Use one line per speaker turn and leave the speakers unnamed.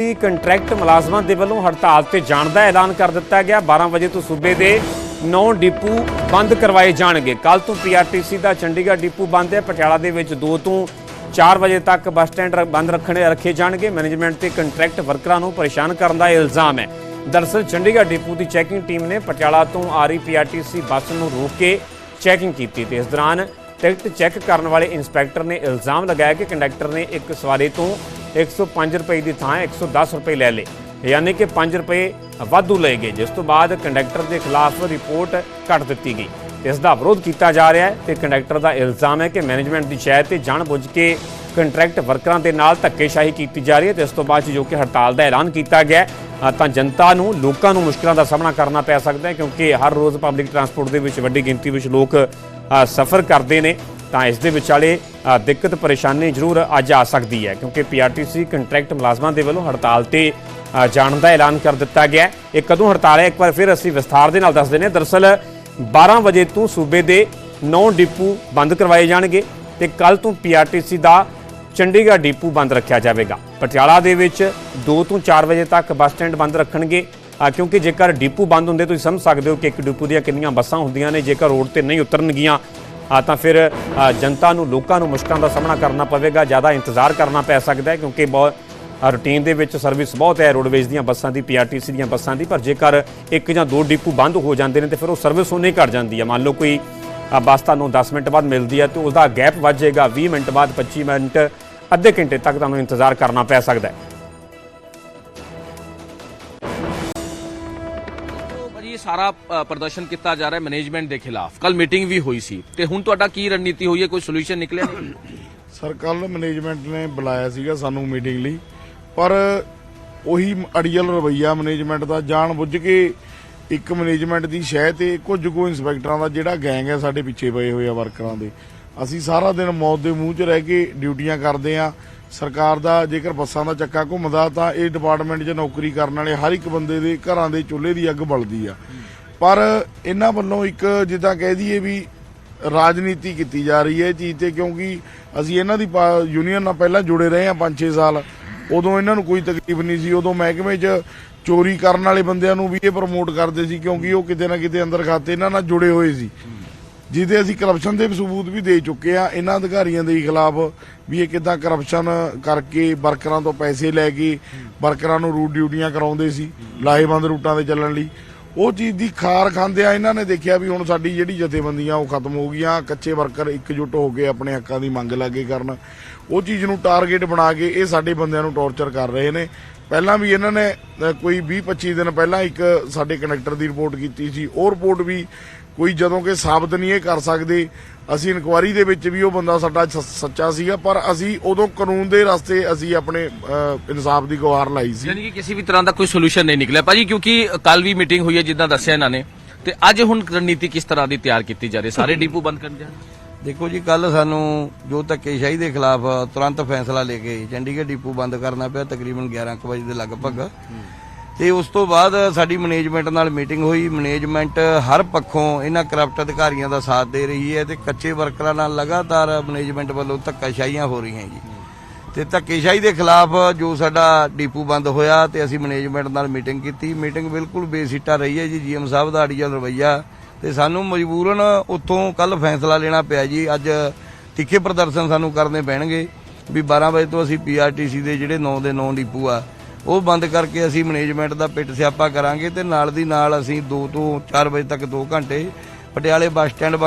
ਦੀ contract ਮੁਲਾਜ਼ਮਾਂ ਦੇ ਵੱਲੋਂ ਹੜਤਾਲ ਤੇ ਜਾਣ ਦਾ ਐਲਾਨ ਕਰ ਦਿੱਤਾ ਗਿਆ। 12 ਵਜੇ ਤੋਂ ਸੂਬੇ ਦੇ 9 ਡਿਪੂ ਬੰਦ ਕਰਵਾਏ ਜਾਣਗੇ। ਕੱਲ ਤੋਂ ਪੀਆਰਟੀਸੀ ਦਾ ਚੰਡੀਗੜ੍ਹ ਡਿਪੂ ਬੰਦ ਹੈ। ਪਟਿਆਲਾ ਦੇ ਵਿੱਚ 2 ਤੋਂ 4 ਵਜੇ ਤੱਕ ਬੱਸ ਸਟੈਂਡ ਬੰਦ ਰੱਖਣੇ, ਰੱਖੇ ਜਾਣਗੇ। ਮੈਨੇਜਮੈਂਟ ਤੇ ਕੰਟਰੈਕਟ ਵਰਕਰਾਂ ਨੂੰ ਪਰੇਸ਼ਾਨ ਕਰਨ ਦਾ ਇਲਜ਼ਾਮ ਹੈ। ਦਰਅਸਲ ਚੰਡੀਗੜ੍ਹ ਡਿਪੂ ਦੀ ਚੈਕਿੰਗ ਟੀਮ ਨੇ ਪਟਿਆਲਾ ਤੋਂ ਆ ਰਹੀ ਪੀਆਰਟੀਸੀ ਬੱਸ ਨੂੰ ਰੋਕ ਕੇ ਚੈਕਿੰਗ ਕੀਤੀ ਤੇ ਇਸ ਦੌਰਾਨ ਟਿਕਟ ਚੈੱਕ ਕਰਨ ਵਾਲੇ ਇੰਸਪੈਕਟਰ ਨੇ ਇਲਜ਼ਾਮ ਲਗਾਇਆ ਕਿ ਕੰਡਕਟਰ ਨੇ ਇੱਕ ਸਵਾਰੀ ਤੋਂ 105 ਰੁਪਏ ਦੀ ਥਾਂ 110 ਰੁਪਏ ਲੈ ਲਏ। ਯਾਨੀ ਕਿ 5 ਰੁਪਏ ਵਾਧੂ ਲਏ ਗਏ, ਜਿਸ ਤੋਂ ਬਾਅਦ ਕੰਡਕਟਰ ਦੇ ਖਿਲਾਫ ਰਿਪੋਰਟ ਕੱਟ ਦਿੱਤੀ ਗਈ। ਇਸ ਦਾ ਵਿਰੋਧ ਕੀਤਾ ਜਾ ਰਿਹਾ ਹੈ ਤੇ ਕੰਡਕਟਰ ਦਾ ਇਲਜ਼ਾਮ ਹੈ ਕਿ ਮੈਨੇਜਮੈਂਟ ਦੀ ਸ਼ਾਇਦ ਤੇ ਜਾਣਬੁੱਝ ਕੇ ਕੰਟਰੈਕਟ ਵਰਕਰਾਂ ਦੇ ਨਾਲ ਧੱਕੇਸ਼ਾਹੀ ਕੀਤੀ ਜਾ ਰਹੀ ਹੈ ਤੇ ਇਸ ਤੋਂ ਬਾਅਦ 'ਚ ਜੋ ਕਿ ਹੜਤਾਲ ਦਾ ਐਲਾਨ ਕੀਤਾ ਗਿਆ ਤਾਂ ਜਨਤਾ ਨੂੰ, ਲੋਕਾਂ ਨੂੰ ਮੁਸ਼ਕਲਾਂ ਦਾ ਸਾਹਮਣਾ ਕਰਨਾ ਪੈ ਸਕਦਾ ਹੈ ਕਿਉਂਕਿ ਹਰ ਰੋਜ਼ ਪਬਲਿਕ ਟਰਾਂਸਪੋਰਟ ਦੇ ਵਿੱਚ ਵੱਡੀ ਗਿਣਤੀ ਵਿੱਚ ਲੋਕ ਸਫ਼ਰ ਕਰਦੇ ਨੇ। ਤਾਂ ਇਸ ਦੇ ਵਿਚਾਲੇ ਦਿੱਕਤ ਪਰੇਸ਼ਾਨੀ ਜ਼ਰੂਰ ਅੱਜ ਆ ਸਕਦੀ ਹੈ, ਕਿਉਂਕਿ ਪੀਆਰਟੀਸੀ ਕੰਟਰੈਕਟ ਮੁਲਾਜ਼ਮਾਂ ਦੇ ਵੱਲੋਂ ਹੜਤਾਲ ਤੇ ਜਾਣ ਦਾ ਐਲਾਨ ਕਰ ਦਿੱਤਾ ਗਿਆ ਹੈ। ਇਹ ਕਦੋਂ ਹੜਤਾਲ ਹੈ? ਇੱਕ ਵਾਰ ਫਿਰ ਅਸੀਂ ਵਿਸਥਾਰ ਦੇ ਨਾਲ ਦੱਸ ਦਿੰਦੇ ਹਾਂ ਦਰਅਸਲ 12 ਵਜੇ ਤੋਂ ਸੂਬੇ ਦੇ 9 ਡਿਪੂ ਬੰਦ ਕਰਵਾਏ ਜਾਣਗੇ ਤੇ ਕੱਲ ਤੋਂ ਪੀਆਰਟੀਸੀ ਦਾ ਚੰਡੀਗੜ੍ਹ ਡਿਪੂ ਬੰਦ ਰੱਖਿਆ ਜਾਵੇਗਾ। ਪਟਿਆਲਾ ਦੇ ਵਿੱਚ 2 ਤੋਂ 4 ਵਜੇ ਤੱਕ ਬੱਸ ਸਟੈਂਡ ਬੰਦ ਰੱਖਣਗੇ। ਕਿਉਂਕਿ ਜੇਕਰ ਡਿਪੂ ਬੰਦ ਹੁੰਦੇ, ਤੁਸੀਂ ਸਮਝ ਸਕਦੇ ਹੋ ਕਿ ਇੱਕ ਡਿਪੂ ਦੀਆਂ ਕਿੰਨੀਆਂ ਬੱਸਾਂ ਹੁੰਦੀਆਂ ਨੇ, ਜੇਕਰ ਰੋਡ ਤੇ ਨਹੀਂ ਉਤਰਨਗੀਆਂ ਤਾਂ ਫਿਰ ਜਨਤਾ ਨੂੰ, ਲੋਕਾਂ ਨੂੰ ਮੁਸ਼ਕਲਾਂ ਦਾ ਸਾਹਮਣਾ ਕਰਨਾ ਪਵੇਗਾ, ਜ਼ਿਆਦਾ ਇੰਤਜ਼ਾਰ ਕਰਨਾ ਪੈ ਸਕਦਾ ਹੈ, ਕਿਉਂਕਿ ਬਹੁਤ ਰੂਟੀਨ ਦੇ ਵਿੱਚ ਸਰਵਿਸ ਬਹੁਤ ਹੈ ਰੋਡਵੇਜ਼ ਦੀਆਂ ਬੱਸਾਂ ਦੀ ਪੀਆਰਟੀਸੀ ਦੀਆਂ ਬੱਸਾਂ ਦੀ, ਪਰ ਜੇਕਰ ਇੱਕ ਜਾਂ ਦੋ ਡਿਪੂ ਬੰਦ ਹੋ ਜਾਂਦੇ ਨੇ, ਤੇ ਫਿਰ ਉਹ ਸਰਵਿਸ ਉਹਨੇ ਘਟ ਜਾਂਦੀ ਹੈ। ਮੰਨ ਲਓ ਕੋਈ ਬੱਸ ਤੁਹਾਨੂੰ 10 ਮਿੰਟ ਬਾਅਦ ਮਿਲਦੀ ਹੈ, ਤੇ ਉਸ ਦਾ ਗੈਪ ਵੱਧ ਜਾਏਗਾ 20 ਮਿੰਟ ਬਾਅਦ 25 ਮਿੰਟ, ਅੱਧੇ ਘੰਟੇ ਤੱਕ ਤੁਹਾਨੂੰ ਇੰਤਜ਼ਾਰ ਕਰਨਾ ਪੈ ਸਕਦਾ ਹੈ।
ਤੋ ਸਾਰਾ ਪ੍ਰਦਰਸ਼ਨ ਕੀਤਾ ਜਾ ਰਿਹਾ ਮੈਨੇਜਮੈਂਟ ਦੇ ਖਿਲਾਫ। ਕੱਲ ਮੀਟਿੰਗ ਵੀ ਹੋਈ ਸੀ। ਤੇ ਹੁਣ ਤੁਹਾਡਾ ਕੀ ਰਣਨੀਤੀ ਹੋਈ ਹੈ? ਕੋਈ ਸੋਲੂਸ਼ਨ ਨਿਕਲਿਆ
ਸਰ ਕੱਲ ਮੈਨੇਜਮੈਂਟ ਨੇ ਬੁਲਾਇਆ ਸੀਗਾ ਸਾਨੂੰ ਮੀਟਿੰਗ ਲਈ। ਪਰ ਉਹੀ ਅੜੀਅਲ ਰਵਈਆ ਮੈਨੇਜਮੈਂਟ ਦਾ। ਜਾਣ ਬੁੱਝ ਕੇ ਇੱਕ ਮੈਨੇਜਮੈਂਟ ਦੀ ਸ਼ਹਿ ਤੇ ਕੁਝ ਕੁ ਇੰਸਪੈਕਟਰਾਂ ਦਾ ਜਿਹੜਾ ਗੈਂਗ ਹੈ ਸਾਡੇ ਪਿੱਛੇ ਪਏ ਹੋਏ ਆ ਵਰਕਰਾਂ ਦੇ। ਅਸੀਂ ਸਾਰਾ ਦਿਨ ਮੌਤ ਦੇ ਮੂੰਹ 'ਚ ਰਹਿ ਕੇ ਡਿਊਟੀਆਂ ਕਰਦੇ ਆ ਸਰਕਾਰ ਦਾ ਜੇਕਰ ਬੱਸਾਂ ਦਾ ਚੱਕਾ ਘੁੰਮਦਾ ਤਾਂ ਇਹ ਡਿਪਾਰਟਮੈਂਟ 'ਚ ਨੌਕਰੀ ਕਰਨ ਵਾਲੇ ਹਰ ਇੱਕ ਬੰਦੇ ਦੇ ਘਰਾਂ ਦੇ ਚੁੱਲ੍ਹੇ ਦੀ ਅੱਗ ਬਲਦੀ ਆ। ਪਰ ਇਹਨਾਂ ਵੱਲੋਂ ਇੱਕ ਜਿੱਦਾਂ ਕਹਿ ਦਈਏ ਵੀ ਰਾਜਨੀਤੀ ਕੀਤੀ ਜਾ ਰਹੀ ਹੈ ਇਹ ਚੀਜ਼ ਤੇ ਕਿਉਂਕਿ ਅਸੀਂ ਇਹਨਾਂ ਦੀ ਪਾ- ਯੂਨੀਅਨ ਨਾਲ ਪਹਿਲਾਂ ਜੁੜੇ ਰਹੇ ਹਾਂ 5-6 ਸਾਲ। ਉਦੋਂ ਇਹਨਾਂ ਨੂੰ ਕੋਈ ਤਕਲੀਫ ਨਹੀਂ ਸੀ। ਉਦੋਂ ਮਹਿਕਮੇ 'ਚ ਚੋਰੀ ਕਰਨ ਵਾਲੇ ਬੰਦਿਆਂ ਨੂੰ ਵੀ ਇਹ ਪ੍ਰਮੋਟ ਕਰਦੇ ਸੀ ਕਿਉਂਕਿ ਉਹ ਕਿਤੇ ਨਾ ਕਿਤੇ ਅੰਦਰ ਖਾਤੇ ਇਹਨਾਂ ਨਾਲ ਜੁੜੇ ਹੋਏ ਸੀ। ਜਿਹਦੇ ਅਸੀਂ ਕਰਪਸ਼ਨ ਦੇ ਸਬੂਤ ਵੀ ਦੇ ਚੁੱਕੇ ਆ ਇਹਨਾਂ ਅਧਿਕਾਰੀਆਂ ਦੇ ਖਿਲਾਫ ਵੀ ਇਹ ਕਿਦਾਂ ਕਰਪਸ਼ਨ ਕਰਕੇ ਵਰਕਰਾਂ ਤੋਂ ਪੈਸੇ ਲੈ ਕੇ ਵਰਕਰਾਂ ਨੂੰ ਰੂਟ ਡਿਊਟੀਆਂ ਕਰਾਉਂਦੇ ਸੀ, ਲਾਹੇਵੰਦ ਰੂਟਾਂ ਤੇ ਚੱਲਣ ਲਈ। ਉਹ ਚੀਜ਼ ਦੀ ਖਾਰ ਖਾਂਦੇ ਆ, ਇਹਨਾਂ ਨੇ ਦੇਖਿਆ ਵੀ ਹੁਣ ਸਾਡੀ ਜਿਹੜੀ ਜਥੇਬੰਦੀਆਂ ਉਹ ਖਤਮ ਹੋ ਗਈਆਂ, ਕੱਚੇ ਵਰਕਰ ਇਕਜੁੱਟ ਹੋ ਕੇ ਆਪਣੇ ਹੱਕਾਂ ਦੀ ਮੰਗ ਲੱਗੇ ਕਰਨ। ਉਹ ਚੀਜ਼ ਨੂੰ ਟਾਰਗੇਟ ਬਣਾ ਕੇ ਇਹ ਸਾਡੇ ਬੰਦਿਆਂ ਨੂੰ ਟੌਰਚਰ ਕਰ ਰਹੇ ਨੇ। ਪਹਿਲਾਂ ਵੀ ਇਹਨਾਂ ਨੇ ਕੋਈ 20 25 ਦਿਨ ਪਹਿਲਾਂ ਇੱਕ ਸਾਡੇ ਕਨੈਕਟਰ ਦੀ ਰਿਪੋਰਟ ਕੀਤੀ ਸੀ। ਉਹ ਰਿਪੋਰਟ ਵੀ ਕੋਈ ਜਦੋਂ ਕਿ ਸਾਬਤ ਨਹੀਂ ਇਹ ਕਰ ਸਕਦੇ। ਅਸੀਂ ਇਨਕੁਆਰੀ ਦੇ ਵਿੱਚ ਵੀ ਉਹ ਬੰਦਾ ਸਾਡਾ ਸ- ਸੱਚਾ ਸੀਗਾ, ਪਰ ਅਸੀਂ ਉਦੋਂ ਕਾਨੂੰਨ ਦੇ ਰਸਤੇ ਅਸੀਂ ਆਪਣੇ ਇਨਸਾਫ ਦੀ ਗੁਹਾਰ ਲਾਈ ਸੀ।
ਯਾਨੀ ਕਿ ਕਿਸੇ ਵੀ ਤਰ੍ਹਾਂ ਦਾ ਕੋਈ ਸੋਲੂਸ਼ਨ ਨਹੀਂ ਨਿਕਲਿਆ। ਭਾਜੀ, ਕਿਉਂਕਿ ਕੱਲ ਵੀ ਮੀਟਿੰਗ ਹੋਈ ਹੈ ਜਿੱਦਾਂ ਦੱਸਿਆ ਇਹਨਾਂ ਨੇ। ਤੇ ਅੱਜ ਹੁਣ ਰਣਨੀਤੀ ਕਿਸ ਤਰ੍ਹਾਂ ਦੀ ਤਿਆਰ ਕੀਤੀ ਜਾ ਰਹੀ ਸਾਰੇ ਡਿਪੂ ਬੰਦ ਕਰਨ ਜਾਣ
ਦੇਖੋ ਜੀ ਕੱਲ ਸਾਨੂੰ ਜੋ ਧੱਕੇਸ਼ਾਹੀ ਦੇ ਖਿਲਾਫ ਤੁਰੰਤ ਫੈਸਲਾ ਲੈ ਕੇ ਚੰਡੀਗੜ੍ਹ ਡਿਪੂ ਬੰਦ ਕਰਨਾ ਪਿਆ ਤਕਰੀਬਨ 11 ਕੁ ਵਜੇ ਦੇ ਲਗਭਗ। ਤੇ ਉਸ ਤੋਂ ਬਾਅਦ ਸਾਡੀ ਮੈਨੇਜਮੈਂਟ ਨਾਲ ਮੀਟਿੰਗ ਹੋਈ। ਮੈਨੇਜਮੈਂਟ ਹਰ ਪੱਖੋਂ ਇਹਨਾਂ ਕਰਪਟ ਅਧਿਕਾਰੀਆਂ ਦਾ ਸਾਥ ਦੇ ਰਹੀ ਹੈ ਤੇ ਕੱਚੇ ਵਰਕਰਾਂ ਨਾਲ ਲਗਾਤਾਰ ਮੈਨੇਜਮੈਂਟ ਵੱਲੋਂ ਧੱਕਾਸ਼ਾਹੀਆਂ ਹੋ ਰਹੀਆਂ ਜੀ। ਤੇ ਧੱਕੇਸ਼ਾਹੀ ਦੇ ਖਿਲਾਫ ਜੋ ਸਾਡਾ ਡਿਪੂ ਬੰਦ ਹੋਇਆ ਤੇ ਅਸੀਂ ਮੈਨੇਜਮੈਂਟ ਨਾਲ ਮੀਟਿੰਗ ਕੀਤੀ। ਮੀਟਿੰਗ ਬਿਲਕੁਲ ਬੇਸਿੱਟਾ ਰਹੀ ਹੈ ਜੀ। ਜੀਐਮ ਸਾਹਿਬ ਦਾ ਅੜੀਅਲ ਰਵਈਆ ਤੇ ਸਾਨੂੰ ਮਜਬੂਰਨ ਉੱਥੋਂ ਕੱਲ ਫੈਸਲਾ ਲੈਣਾ ਪਿਆ ਜੀ। ਅੱਜ ਤਿੱਖੇ ਪ੍ਰਦਰਸ਼ਨ ਸਾਨੂੰ ਕਰਨੇ ਪੈਣਗੇ ਵੀ 12 ਵਜੇ ਤੋਂ ਅਸੀਂ ਪੀਆਰਟੀਸੀ ਦੇ ਜਿਹੜੇ 9 ਦੇ 9 ਡਿਪੂ ਆ, ਉਹ ਬੰਦ ਕਰਕੇ ਅਸੀਂ ਮੈਨੇਜਮੈਂਟ ਦਾ ਪਿੱਟ ਸਿਆਪਾ ਕਰਾਂਗੇ ਤੇ ਨਾਲ ਦੀ ਨਾਲ ਅਸੀਂ 2 ਤੋਂ 4 ਵਜੇ ਤੱਕ 2 ਘੰਟੇ ਪਟਿਆਲੇ ਬੱਸ ਸਟੈਂਡ ਬੰਦ